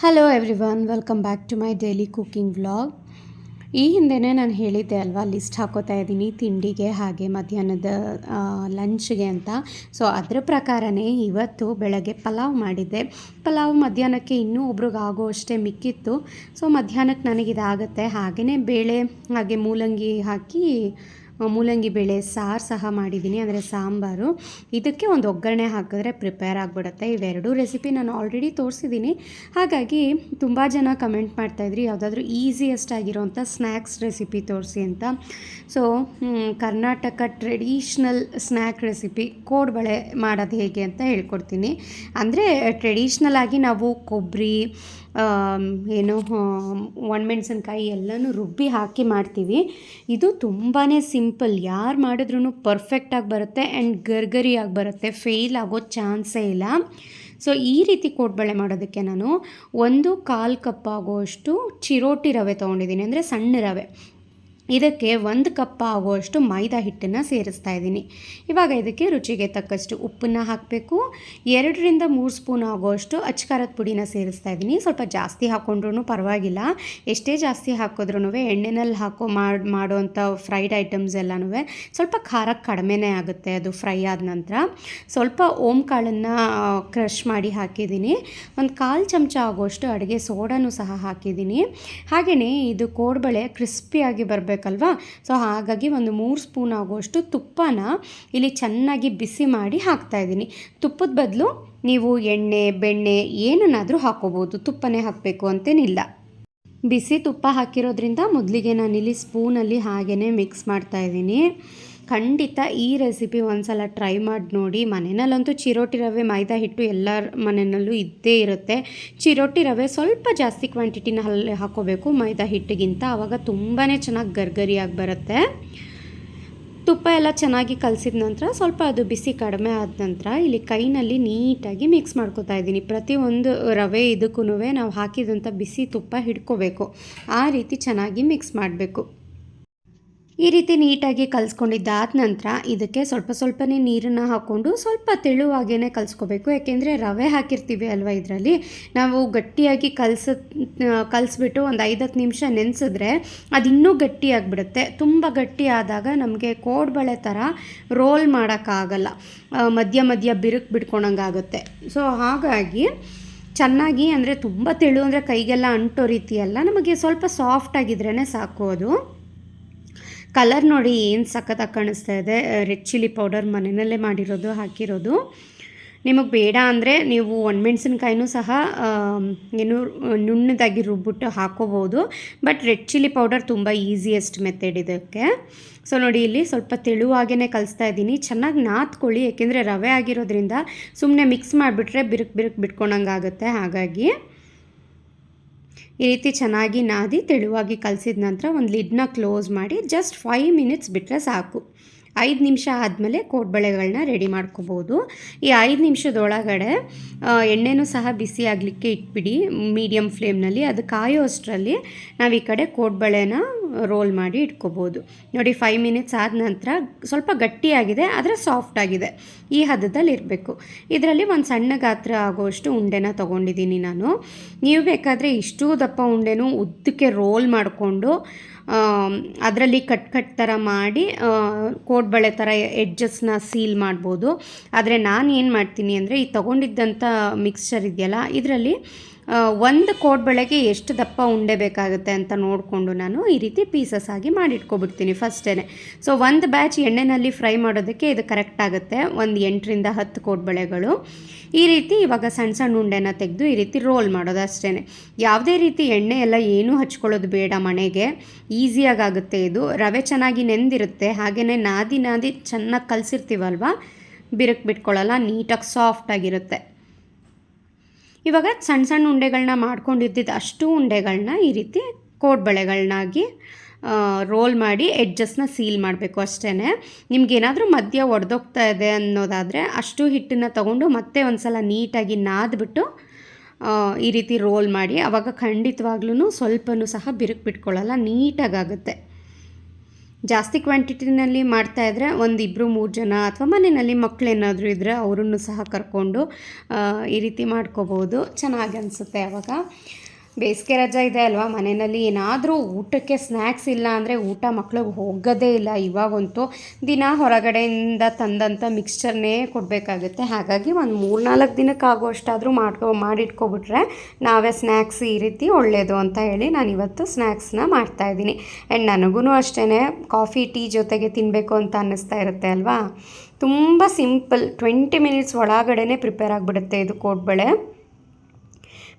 Hello everyone welcome back to my daily cooking vlog ಈ ಹಿಂದೆನೇ ನಾನು ಹೇಳಿದ್ದೆ ಅಲ್ವಾ ಲಿಸ್ಟ್ ಹಾಕೋತಾ ಇದ್ದೀನಿ ತಿಂಡಿಗೆ ಹಾಗೆ ಮಧ್ಯಾಹ್ನದ ಲಂಚ್ಗೆ ಅಂತ. ಸೊ ಅದರ ಪ್ರಕಾರನೇ ಇವತ್ತು ಬೆಳಗ್ಗೆ ಪಲಾವ್ ಮಾಡಿದ್ದೆ. ಪಲಾವ್ ಮಧ್ಯಾಹ್ನಕ್ಕೆ ಇನ್ನೂ ಒಬ್ರಿಗೆ ಆಗೋ ಅಷ್ಟೇ ಮಿಕ್ಕಿತ್ತು. ಸೊ ಮಧ್ಯಾಹ್ನಕ್ಕೆ ನನಗಿದಾಗುತ್ತೆ. ಹಾಗೆಯೇ ಬೇಳೆ, ಹಾಗೆ ಮೂಲಂಗಿ ಹಾಕಿ ಮೂಲಂಗಿ ಬೇಳೆ, ಸಾರು ಸಹ ಮಾಡಿದ್ದೀನಿ, ಅಂದರೆ ಸಾಂಬಾರು. ಇದಕ್ಕೆ ಒಂದು ಒಗ್ಗರಣೆ ಹಾಕಿದ್ರೆ ಪ್ರಿಪೇರ್ ಆಗಿಬಿಡುತ್ತೆ. ಇವೆರಡೂ ರೆಸಿಪಿ ನಾನು ಆಲ್ರೆಡಿ ತೋರಿಸಿದ್ದೀನಿ. ಹಾಗಾಗಿ ತುಂಬ ಜನ ಕಮೆಂಟ್ ಮಾಡ್ತಾಯಿದ್ರಿ ಯಾವುದಾದ್ರೂ ಈಸಿಯೆಸ್ಟ್ ಆಗಿರೋಂಥ ಸ್ನ್ಯಾಕ್ಸ್ ರೆಸಿಪಿ ತೋರಿಸಿ ಅಂತ. So Karnataka traditional snack recipe kodubale ಮಾಡೋದು ಹೇಗೆ ಅಂತ ಹೇಳ್ಕೊಡ್ತೀನಿ. ಅಂದರೆ ಟ್ರೆಡಿಷ್ನಲ್ ಆಗಿ ನಾವು ಕೊಬ್ಬರಿ ಏನು ಒಣಮೆಣಸಿನ್ಕಾಯಿ ಎಲ್ಲನೂ ರುಬ್ಬಿ ಹಾಕಿ ಮಾಡ್ತೀವಿ. ಇದು ತುಂಬಾ ಸಿಂಪಲ್ ಯಾರು ಮಾಡಿದ್ರೂ ಪರ್ಫೆಕ್ಟಾಗಿ ಬರುತ್ತೆ ಆ್ಯಂಡ್ ಗರ್ಗರಿಯಾಗಿ ಬರುತ್ತೆ ಫೇಲ್ ಆಗೋ ಚಾನ್ಸೇ ಇಲ್ಲ. ಸೊ ಈ ರೀತಿ ಕೋಟ್ಬಳೆ ಮಾಡೋದಕ್ಕೆ ನಾನು ಒಂದು ಕಾಲು ಕಪ್ ಆಗೋಷ್ಟು ಚಿರೋಟಿ ರವೆ ತೊಗೊಂಡಿದ್ದೀನಿ. ಅಂದರೆ ಸಣ್ಣ ರವೆ. ಇದಕ್ಕೆ ಒಂದು ಕಪ್ ಆಗುವಷ್ಟು ಮೈದಾ ಹಿಟ್ಟನ್ನು ಸೇರಿಸ್ತಾ ಇದ್ದೀನಿ. ಇವಾಗ ಇದಕ್ಕೆ ರುಚಿಗೆ ತಕ್ಕಷ್ಟು ಉಪ್ಪನ್ನು ಹಾಕಬೇಕು. ಎರಡರಿಂದ ಮೂರು ಸ್ಪೂನ್ ಆಗುವಷ್ಟು ಅಚ್ಕಾರದ ಪುಡಿನ ಸೇರಿಸ್ತಾ ಇದ್ದೀನಿ. ಸ್ವಲ್ಪ ಜಾಸ್ತಿ ಹಾಕ್ಕೊಂಡ್ರೂ ಪರವಾಗಿಲ್ಲ. ಎಷ್ಟೇ ಜಾಸ್ತಿ ಹಾಕಿದ್ರೂ ಎಣ್ಣೆನಲ್ಲಿ ಹಾಕೋ ಮಾಡಿ, ಮಾಡುವಂಥ ಫ್ರೈಡ್ ಐಟಮ್ಸ್ ಎಲ್ಲನೂ ಸ್ವಲ್ಪ ಖಾರ ಕಡಿಮೆನೇ ಆಗುತ್ತೆ ಅದು ಫ್ರೈ ಆದ ನಂತರ. ಸ್ವಲ್ಪ ಓಮ್ ಕಾಳನ್ನು ಕ್ರಷ್ ಮಾಡಿ ಹಾಕಿದ್ದೀನಿ. ಒಂದು ಕಾಲು ಚಮಚ ಆಗುವಷ್ಟು ಅಡುಗೆ ಸೋಡಾನು ಸಹ ಹಾಕಿದ್ದೀನಿ. ಹಾಗೆಯೇ ಇದು ಕೋಡ್ಬಳೆ ಕ್ರಿಸ್ಪಿಯಾಗಿ ಬರಬೇಕು ಬೇಕಲ್ವಾ ಸೊ ಹಾಗಾಗಿ ಒಂದು ಮೂರು ಸ್ಪೂನ್ ಆಗುವಷ್ಟು ತುಪ್ಪನ ಇಲ್ಲಿ ಚೆನ್ನಾಗಿ ಬಿಸಿ ಮಾಡಿ ಹಾಕ್ತಾ ಇದ್ದೀನಿ. ತುಪ್ಪದ ಬದಲು ನೀವು ಎಣ್ಣೆ, ಬೆಣ್ಣೆ ಏನನ್ನಾದರೂ ಹಾಕೋಬೋದು ತುಪ್ಪನೇ ಹಾಕಬೇಕು ಅಂತೇನಿಲ್ಲ. ಬಿಸಿ ತುಪ್ಪ ಹಾಕಿರೋದ್ರಿಂದ ಮೊದಲಿಗೆ ನಾನಿಲ್ಲಿ ಸ್ಪೂನಲ್ಲಿ ಹಾಗೆಯೇ ಮಿಕ್ಸ್ ಮಾಡ್ತಾಯಿದ್ದೀನಿ ಖಂಡಿತ ಈ ರೆಸಿಪಿ ಒಂದ್ಸಲ ಟ್ರೈ ಮಾಡಿ ನೋಡಿ. ಮನೆಯಲ್ಲಂತೂ ಚಿರೋಟಿ ರವೆ, ಮೈದಾ ಹಿಟ್ಟು ಎಲ್ಲರ ಮನೆಯಲ್ಲೂ ಇದ್ದೇ ಇರುತ್ತೆ. ಚಿರೋಟಿ ರವೆ ಸ್ವಲ್ಪ ಜಾಸ್ತಿ ಕ್ವಾಂಟಿಟಿನ ಅಲ್ಲಿ ಹಾಕೋಬೇಕು. ಮೈದಾ ಹಿಟ್ಟಿಗಿಂತ ಆವಾಗ ತುಂಬಾ ಚೆನ್ನಾಗಿ ಗರ್ಗರಿಯಾಗಿ ಬರುತ್ತೆ. ತುಪ್ಪ ಎಲ್ಲ ಚೆನ್ನಾಗಿ ಕಲಸಿದ ನಂತರ ಸ್ವಲ್ಪ ಅದು ಬಿಸಿ ಕಡಿಮೆ ಆದ ನಂತರ ಇಲ್ಲಿ ಕೈನಲ್ಲಿ ನೀಟಾಗಿ ಮಿಕ್ಸ್ ಮಾಡ್ಕೋತಾ ಇದ್ದೀನಿ. ಪ್ರತಿಯೊಂದು ರವೆ ಇದಕ್ಕೂ ನಾವು ಹಾಕಿದಂಥ ಬಿಸಿ ತುಪ್ಪ ಹಿಡ್ಕೋಬೇಕು. ಆ ರೀತಿ ಚೆನ್ನಾಗಿ ಮಿಕ್ಸ್ ಮಾಡಬೇಕು. ಈ ರೀತಿ ನೀಟಾಗಿ ಕಲಿಸ್ಕೊಂಡಿದ್ದಾದ ನಂತರ ಇದಕ್ಕೆ ಸ್ವಲ್ಪ ಸ್ವಲ್ಪನೇ ನೀರನ್ನು ಹಾಕ್ಕೊಂಡು ಸ್ವಲ್ಪ ತೆಳುವಾಗೇ ಕಲಿಸ್ಕೋಬೇಕು. ಯಾಕೆಂದರೆ ರವೆ ಹಾಕಿರ್ತೀವಿ ಅಲ್ವಾ ಇದರಲ್ಲಿ? ನಾವು ಗಟ್ಟಿಯಾಗಿ ಕಲಸ ಕಲಿಸ್ಬಿಟ್ಟು ಒಂದು ಐದತ್ತು ನಿಮಿಷ ನೆನೆಸಿದ್ರೆ ಅದು ಇನ್ನೂ ಗಟ್ಟಿಯಾಗಿಬಿಡುತ್ತೆ. ತುಂಬ ಗಟ್ಟಿ ಆದಾಗ ನಮಗೆ ಕೋಡ್ಬಳೆ ಥರ ರೋಲ್ ಮಾಡೋಕ್ಕಾಗಲ್ಲ. ಮಧ್ಯ ಮಧ್ಯ ಬಿರುಕು ಬಿಡ್ಕೊಳಂಗಾಗುತ್ತೆ ಸೊ, ಹಾಗಾಗಿ ಚೆನ್ನಾಗಿ ಅಂದರೆ ತುಂಬ ತೆಳು ಅಂದರೆ ಕೈಗೆಲ್ಲ ಅಂಟೋ ರೀತಿಯಲ್ಲ, ನಮಗೆ ಸ್ವಲ್ಪ ಸಾಫ್ಟ್ ಆಗಿದ್ರೇ ಸಾಕು ಅದು. ಕಲರ್ ನೋಡಿ ಏನು ಸಖತ್ತಾಗಿ ಕಾಣಿಸ್ತಾ ಇದೆ. ರೆಡ್ ಚಿಲ್ಲಿ ಪೌಡರ್ ಮನೆಯಲ್ಲೇ ಮಾಡಿರೋದು, ಹಾಕಿರೋದು. ನಿಮಗೆ ಬೇಡ ಅಂದರೆ ನೀವು ಒಣಮೆಣ್ಸಿನ್ಕಾಯಿನೂ ಸಹ ಏನು ನುಣ್ಣದಾಗಿ ರುಬ್ಬಿಟ್ಟು ಹಾಕೋಬೋದು. ಬಟ್ ರೆಡ್ ಚಿಲ್ಲಿ ಪೌಡರ್ ತುಂಬ ಈಸಿಯೆಸ್ಟ್ ಮೆಥಡ್ ಇದಕ್ಕೆ. ಸೊ, ನೋಡಿ ಇಲ್ಲಿ ಸ್ವಲ್ಪ ತೆಳುವಾಗೇ ಕಲಿಸ್ತಾ ಇದ್ದೀನಿ. ಚೆನ್ನಾಗಿ ನಾತ್ಕೊಳ್ಳಿ ಏಕೆಂದರೆ ರವೆ ಆಗಿರೋದ್ರಿಂದ ಸುಮ್ಮನೆ ಮಿಕ್ಸ್ ಮಾಡಿಬಿಟ್ರೆ ಬಿರುಕು ಬಿರುಕು ಬಿಟ್ಕೊಂಡಂಗೆ ಆಗುತ್ತೆ ಹಾಗಾಗಿ ಈ ರೀತಿ ಚೆನ್ನಾಗಿ ನಾದಿ, ತೆಳುವಾಗಿ ಕಲಸಿದ ನಂತರ ಒಂದು ಲಿಡ್ನ ಕ್ಲೋಸ್ ಮಾಡಿ ಜಸ್ಟ್ ಫೈವ್ ಮಿನಿಟ್ಸ್ ಬಿಟ್ಟರೆ ಸಾಕು. ಐದು ನಿಮಿಷ ಆದಮೇಲೆ ಕೋಡ್ಬಳೆಗಳನ್ನ ರೆಡಿ ಮಾಡ್ಕೋಬೋದು. ಈ ಐದು ನಿಮಿಷದೊಳಗಡೆ ಎಣ್ಣೆನೂ ಸಹ ಬಿಸಿ ಆಗಲಿಕ್ಕೆ ಇಟ್ಬಿಡಿ ಮೀಡಿಯಮ್ ಫ್ಲೇಮ್ನಲ್ಲಿ. ಅದು ಕಾಯೋ ಅಷ್ಟರಲ್ಲಿ ನಾವು ಈ ಕಡೆ ಕೋಡ್ಬಳೆನ ರೋಲ್ ಮಾಡಿ ಇಟ್ಕೋಬೋದು. ನೋಡಿ, ಫೈವ್ ಮಿನಿಟ್ಸ್ ಆದ ನಂತರ ಸ್ವಲ್ಪ ಗಟ್ಟಿಯಾಗಿದೆ, ಆದರೆ ಸಾಫ್ಟ್ ಆಗಿದೆ. ಈ ಹದದಲ್ಲಿ ಇರಬೇಕು. ಇದರಲ್ಲಿ ಒಂದು ಸಣ್ಣ ಗಾತ್ರ ಆಗೋಷ್ಟು ಉಂಡೆನ ತೊಗೊಂಡಿದ್ದೀನಿ ನಾನು. ನೀವು ಬೇಕಾದರೆ ಇಷ್ಟು ದಪ್ಪ ಉಂಡೆನೂ ಉದ್ದಕ್ಕೆ ರೋಲ್ ಮಾಡಿಕೊಂಡು ಅದರಲ್ಲಿ ಕಟ್ ಕಟ್ ಥರ ಮಾಡಿ ಕೋಡ್ಬಳೆ ಥರ ಎಡ್ಜಸ್ನ ಸೀಲ್ ಮಾಡ್ಬೋದು. ಆದರೆ ನಾನು ಏನು ಮಾಡ್ತೀನಿ ಅಂದರೆ ಈ ತೊಗೊಂಡಿದ್ದಂಥ ಮಿಕ್ಸ್ಚರ್ ಇದೆಯಲ್ಲ, ಇದರಲ್ಲಿ ಒಂದು ಕೋಡ್ಬಳೆಗೆ ಎಷ್ಟು ದಪ್ಪ ಉಂಡೆ ಬೇಕಾಗುತ್ತೆ ಅಂತ ನೋಡಿಕೊಂಡು ನಾನು ಈ ರೀತಿ ಪೀಸಸ್ ಆಗಿ ಮಾಡಿಟ್ಕೊಬಿಡ್ತೀನಿ ಫಸ್ಟೇ ಸೊ ಒಂದು ಬ್ಯಾಚ್ ಎಣ್ಣೆನಲ್ಲಿ ಫ್ರೈ ಮಾಡೋದಕ್ಕೆ ಇದು ಕರೆಕ್ಟ್ ಆಗುತ್ತೆ. ಒಂದು ಎಂಟರಿಂದ ಹತ್ತು ಕೋಡ್ಬಳೆಗಳು ಈ ರೀತಿ ಇವಾಗ ಸಣ್ಣ ಸಣ್ಣ ಉಂಡೆನ ತೆಗೆದು ಈ ರೀತಿ ರೋಲ್ ಮಾಡೋದು ಅಷ್ಟೇ ಯಾವುದೇ ರೀತಿ ಎಣ್ಣೆ ಎಲ್ಲ ಏನೂ ಹಚ್ಕೊಳ್ಳೋದು ಬೇಡ ಮನೆಗೆ. ಈಸಿಯಾಗುತ್ತೆ ಇದು. ರವೆ ಚೆನ್ನಾಗಿ ನೆಂದಿರುತ್ತೆ. ಹಾಗೆಯೇ ನಾದಿ ನಾದಿ ಚೆನ್ನಾಗಿ ಕಲಸಿರ್ತೀವಲ್ವ? ಬಿರುಕು ಬಿಟ್ಕೊಳ್ಳಲ್ಲ, ನೀಟಾಗಿ ಸಾಫ್ಟಾಗಿರುತ್ತೆ ಇವಾಗ ಸಣ್ಣ ಸಣ್ಣ ಉಂಡೆಗಳನ್ನ ಮಾಡ್ಕೊಂಡಿದ್ದಿದ್ದು ಅಷ್ಟು ಉಂಡೆಗಳನ್ನ ಈ ರೀತಿ ಕೋಡ್ಬಳೆಗಳನ್ನಾಗಿ ರೋಲ್ ಮಾಡಿ ಎಡ್ಜಸ್ನ ಸೀಲ್ ಮಾಡಬೇಕು ಅಷ್ಟೇ ನಿಮಗೇನಾದರೂ ಮಧ್ಯ ಒಡೆದೋಗ್ತಾ ಇದೆ ಅನ್ನೋದಾದರೆ ಅಷ್ಟು ಹಿಟ್ಟನ್ನು ತಗೊಂಡು ಮತ್ತೆ ಒಂದು ಸಲ ನೀಟಾಗಿ ನಾದ್ಬಿಟ್ಟು ಈ ರೀತಿ ರೋಲ್ ಮಾಡಿ. ಅವಾಗ ಖಂಡಿತವಾಗ್ಲೂ ಸ್ವಲ್ಪನೂ ಸಹ ಬಿರುಕು ಬಿಟ್ಕೊಳ್ಳಲ್ಲ, ನೀಟಾಗಾಗುತ್ತೆ. ಜಾಸ್ತಿ ಕ್ವಾಂಟಿಟಿನಲ್ಲಿ ಮಾಡ್ತಾಯಿದ್ರೆ ಒಂದು ಇಬ್ಬರು ಮೂರು ಜನ ಅಥವಾ ಮನೆಯಲ್ಲಿ ಮಕ್ಕಳೇನಾದರೂ ಇದ್ದರೆ ಅವರನ್ನು ಸಹ ಕರ್ಕೊಂಡು ಈ ರೀತಿ ಮಾಡ್ಕೋಬೋದು. ಚೆನ್ನಾಗಿ ಅನಿಸುತ್ತೆ ಅವಾಗ. ಬೇಸಿಗೆ ರಜಾ ಇದೆ ಅಲ್ವಾ? ಮನೆಯಲ್ಲಿ ಏನಾದರೂ ಊಟಕ್ಕೆ ಸ್ನ್ಯಾಕ್ಸ್ ಇಲ್ಲ ಅಂದರೆ ಊಟ ಮಕ್ಳಿಗೆ ಹೋಗೋದೇ ಇಲ್ಲ ಇವಾಗಂತೂ. ದಿನ ಹೊರಗಡೆಯಿಂದ ತಂದಂಥ ಮಿಕ್ಸ್ಚರ್ನೇ ಕೊಡಬೇಕಾಗುತ್ತೆ. ಹಾಗಾಗಿ ಒಂದು ಮೂರು ನಾಲ್ಕು ದಿನಕ್ಕೆ ಆಗುವಷ್ಟಾದರೂ ಮಾಡ್ಕೊ, ಮಾಡಿಟ್ಕೊಬಿಟ್ರೆ ನಾವೇ ಸ್ನ್ಯಾಕ್ಸ್ ಈ ರೀತಿ ಒಳ್ಳೆಯದು ಅಂತ ಹೇಳಿ ನಾನು ಇವತ್ತು ಸ್ನ್ಯಾಕ್ಸ್ನ ಮಾಡ್ತಾಯಿದ್ದೀನಿ ಆ್ಯಂಡ್ ನನಗೂ ಅಷ್ಟೇ ಕಾಫಿ ಟೀ ಜೊತೆಗೆ ತಿನ್ನಬೇಕು ಅಂತ ಅನ್ನಿಸ್ತಾ ಇರುತ್ತೆ ಅಲ್ವಾ? ತುಂಬ ಸಿಂಪಲ್ ಟ್ವೆಂಟಿ ಮಿನಿಟ್ಸ್ ಒಳಗಡೆ ಪ್ರಿಪೇರ್ ಆಗಿಬಿಡುತ್ತೆ ಇದು ಕೋಡ್ಬಳೆ.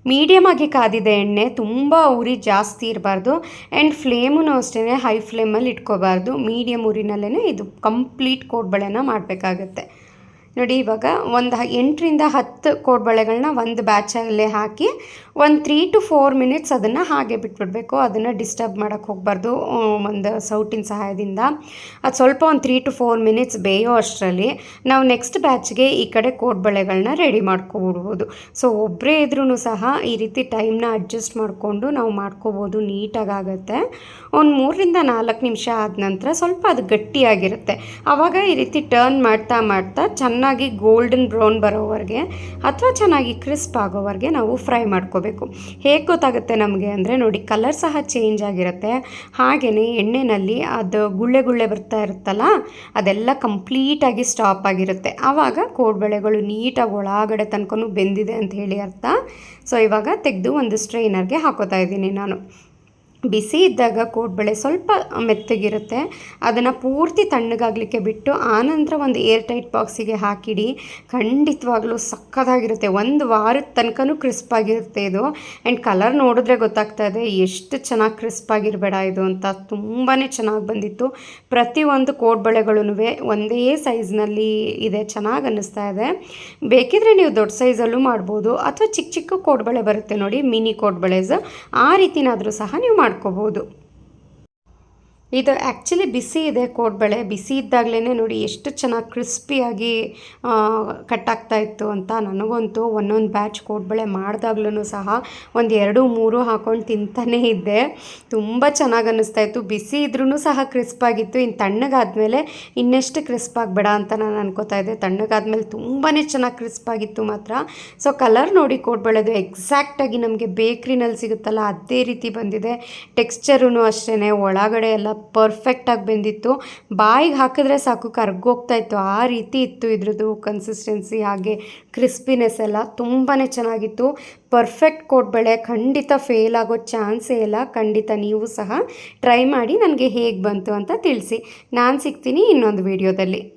ಮೀಡಿಯಮ್ ಆಗಿ ಕಾದಿದೆ ಎಣ್ಣೆ ತುಂಬ ಉರಿ ಜಾಸ್ತಿ ಇರಬಾರ್ದು. ಆ್ಯಂಡ್ ಫ್ಲೇಮೂ ಅಷ್ಟೇ ಹೈ ಫ್ಲೇಮಲ್ಲಿ ಇಟ್ಕೋಬಾರ್ದು. ಮೀಡಿಯಮ್ ಉರಿನಲ್ಲೇ ಇದು ಕಂಪ್ಲೀಟ್ ಕೋಡ್ಬಳೆನ ಮಾಡಬೇಕಾಗತ್ತೆ. ನೋಡಿ, ಇವಾಗ ಒಂದು ಎಂಟರಿಂದ ಹತ್ತು ಕೋಡ್ಬಳೆಗಳನ್ನ ಒಂದು ಬ್ಯಾಚಲ್ಲೇ ಹಾಕಿ ಒಂದು ತ್ರೀ ಟು ಫೋರ್ ಮಿನಿಟ್ಸ್ ಅದನ್ನು ಹಾಗೆ ಬಿಟ್ಬಿಡಬೇಕು. ಅದನ್ನು ಡಿಸ್ಟರ್ಬ್ ಮಾಡೋಕ್ಕೆ ಹೋಗಬಾರ್ದು ಒಂದು ಸೌಟಿನ ಸಹಾಯದಿಂದ. ಅದು ಸ್ವಲ್ಪ ಒಂದು ತ್ರೀ ಟು ಫೋರ್ ಮಿನಿಟ್ಸ್ ಬೇಯೋ ಅಷ್ಟರಲ್ಲಿ ನಾವು ನೆಕ್ಸ್ಟ್ ಬ್ಯಾಚ್ಗೆ ಈ ಕಡೆ ಕೋಡ್ಬಳೆಗಳನ್ನ ರೆಡಿ ಮಾಡ್ಕೊಬಿಡ್ಬೋದು. ಸೊ ಒಬ್ಬರೇ ಇದ್ರೂ ಸಹ ಈ ರೀತಿ ಟೈಮ್ನ ಅಡ್ಜಸ್ಟ್ ಮಾಡಿಕೊಂಡು ನಾವು ಮಾಡ್ಕೋಬೋದು, ನೀಟಾಗಿ ಆಗುತ್ತೆ. ಒಂದು ಮೂರರಿಂದ ನಾಲ್ಕು ನಿಮಿಷ ಆದ ನಂತರ ಸ್ವಲ್ಪ ಅದು ಗಟ್ಟಿಯಾಗಿರುತ್ತೆ. ಆವಾಗ ಈ ರೀತಿ ಟರ್ನ್ ಮಾಡ್ತಾ ಮಾಡ್ತಾ ಚೆನ್ನಾಗಿ ಗೋಲ್ಡನ್ ಬ್ರೌನ್ ಬರೋವರೆಗೆ ಅಥವಾ ಚೆನ್ನಾಗಿ ಕ್ರಿಸ್ಪ್ ಆಗೋವರೆಗೆ ನಾವು ಫ್ರೈ ಮಾಡ್ಕೋಬೇಕು. ಹೇಗೆ ಗೊತ್ತಾಗುತ್ತೆ ನಮಗೆ ಅಂದರೆ ನೋಡಿ ಕಲರ್ ಸಹ ಚೇಂಜ್ ಆಗಿರುತ್ತೆ. ಹಾಗೆಯೇ ಎಣ್ಣೆಯಲ್ಲಿ ಅದು ಗುಳ್ಳೆ ಗುಳ್ಳೆ ಬರ್ತಾ ಇರುತ್ತಲ್ಲ, ಅದೆಲ್ಲ ಕಂಪ್ಲೀಟಾಗಿ ಸ್ಟಾಪ್ ಆಗಿರುತ್ತೆ. ಆವಾಗ ಕೋಡ್ಬಳೆಗಳು ನೀಟಾಗಿ ಒಳಗಡೆ ತನಕನೂ ಬೆಂದಿದೆ ಅಂತ ಹೇಳಿ ಅರ್ಥ. ಸೊ ಇವಾಗ ತೆಗೆದು ಒಂದು ಸ್ಟ್ರೈನರ್ಗೆ ಹಾಕೋತಾ ಇದ್ದೀನಿ ನಾನು. ಬಿಸಿ ಇದ್ದಾಗ ಕೋಡ್ಬಳೆ ಸ್ವಲ್ಪ ಮೆತ್ತಗಿರುತ್ತೆ. ಅದನ್ನು ಪೂರ್ತಿ ತಣ್ಣಗಾಗಲಿಕ್ಕೆ ಬಿಟ್ಟು ಆನಂತರ ಒಂದು ಏರ್ ಟೈಟ್ ಬಾಕ್ಸಿಗೆ ಹಾಕಿಡಿ. ಖಂಡಿತವಾಗ್ಲೂ ಸಕ್ಕತ್ತಾಗಿರುತ್ತೆ. ಒಂದು ವಾರದ ತನಕನೂ ಕ್ರಿಸ್ಪಾಗಿರುತ್ತೆ ಇದು. ಆ್ಯಂಡ್ ಕಲರ್ ನೋಡಿದ್ರೆ ಗೊತ್ತಾಗ್ತಾ ಇದೆ, ಎಷ್ಟು ಚೆನ್ನಾಗಿ ಕ್ರಿಸ್ಪಾಗಿರಬೇಡ ಇದು ಅಂತ. ತುಂಬಾ ಚೆನ್ನಾಗಿ ಬಂದಿತ್ತು. ಪ್ರತಿಯೊಂದು ಕೋಡ್ಬಳೆಗಳೂ ಒಂದೇ ಸೈಜ್ನಲ್ಲಿ ಇದೆ, ಚೆನ್ನಾಗಿ ಅನ್ನಿಸ್ತಾ ಇದೆ. ಬೇಕಿದ್ರೆ ನೀವು ದೊಡ್ಡ ಸೈಜಲ್ಲೂ ಮಾಡ್ಬೋದು. ಅಥವಾ ಚಿಕ್ಕ ಚಿಕ್ಕ ಕೋಡ್ಬಳೆ ಬರುತ್ತೆ ನೋಡಿ, ಮಿನಿ ಕೋಡ್ಬಳೆಸ್. ಆ ರೀತಿನಾದರೂ ಸಹ ನೀವು ಮಾಡ್ಕೋಬೋದು. ಇದು ಆ್ಯಕ್ಚುಲಿ ಬಿಸಿ ಇದೆ ಕೋಡ್ಬಳೆ ಬಿಸಿ ಇದ್ದಾಗಲೇ ನೋಡಿ ಎಷ್ಟು ಚೆನ್ನಾಗಿ ಕ್ರಿಸ್ಪಿಯಾಗಿ ಕಟ್ ಆಗ್ತಾ ಇತ್ತು ಅಂತ ನನಗಂತೂ ಒಂದೊಂದು ಬ್ಯಾಚ್ ಕೋಡ್ಬಳೆ ಮಾಡಿದಾಗ್ಲೂ ಸಹ ಒಂದು ಎರಡು, ಮೂರು ಹಾಕೊಂಡು ತಿಂತಾನೇ ಇದ್ದೆ. ತುಂಬ ಚೆನ್ನಾಗಿ ಅನ್ನಿಸ್ತಾ ಇತ್ತು. ಬಿಸಿ ಇದ್ರೂ ಸಹ ಕ್ರಿಸ್ಪಾಗಿತ್ತು ಇನ್ನು ತಣ್ಣಗಾದಮೇಲೆ ಇನ್ನೆಷ್ಟು ಕ್ರಿಸ್ಪ್ ಆಗಬೇಡ ಅಂತ ನಾನು ಅನ್ಕೋತಾ ಇದ್ದೆ. ತಣ್ಣಗಾದ್ಮೇಲೆ ತುಂಬಾ ಚೆನ್ನಾಗಿ ಕ್ರಿಸ್ಪಾಗಿತ್ತು ಮಾತ್ರ. ಸೊ ಕಲರ್ ನೋಡಿ ಕೋಡ್ಬಳೆದು ಎಕ್ಸಾಕ್ಟಾಗಿ ನಮಗೆ ಬೇಕ್ರಿನಲ್ಲಿ ಸಿಗುತ್ತಲ್ಲ, ಅದೇ ರೀತಿ ಬಂದಿದೆ. ಟೆಕ್ಸ್ಚರೂ ಅಷ್ಟೇ ಒಳಗಡೆ ಎಲ್ಲ ಪರ್ಫೆಕ್ಟಾಗಿ ಬೆಂದಿತ್ತು. ಬಾಯಿಗೆ ಹಾಕಿದ್ರೆ ಸಾಕು, ಕರ್ಗೋಗ್ತಾ ಇತ್ತು. ಆ ರೀತಿ ಇತ್ತು ಇದ್ರದ್ದು ಕನ್ಸಿಸ್ಟೆನ್ಸಿ ಹಾಗೆ ಕ್ರಿಸ್ಪಿನೆಸ್ ಎಲ್ಲ ತುಂಬಾ ಚೆನ್ನಾಗಿತ್ತು. ಪರ್ಫೆಕ್ಟ್ ಕೋಡ್ಬಳೆ ಖಂಡಿತ ಫೇಲ್ ಆಗೋ ಚಾನ್ಸೇ ಇಲ್ಲ. ಖಂಡಿತ ನೀವು ಸಹ ಟ್ರೈ ಮಾಡಿ, ನನಗೆ ಹೇಗೆ ಬಂತು ಅಂತ ತಿಳಿಸಿ. ನಾನು ಸಿಗ್ತೀನಿ ಇನ್ನೊಂದು ವಿಡಿಯೋದಲ್ಲಿ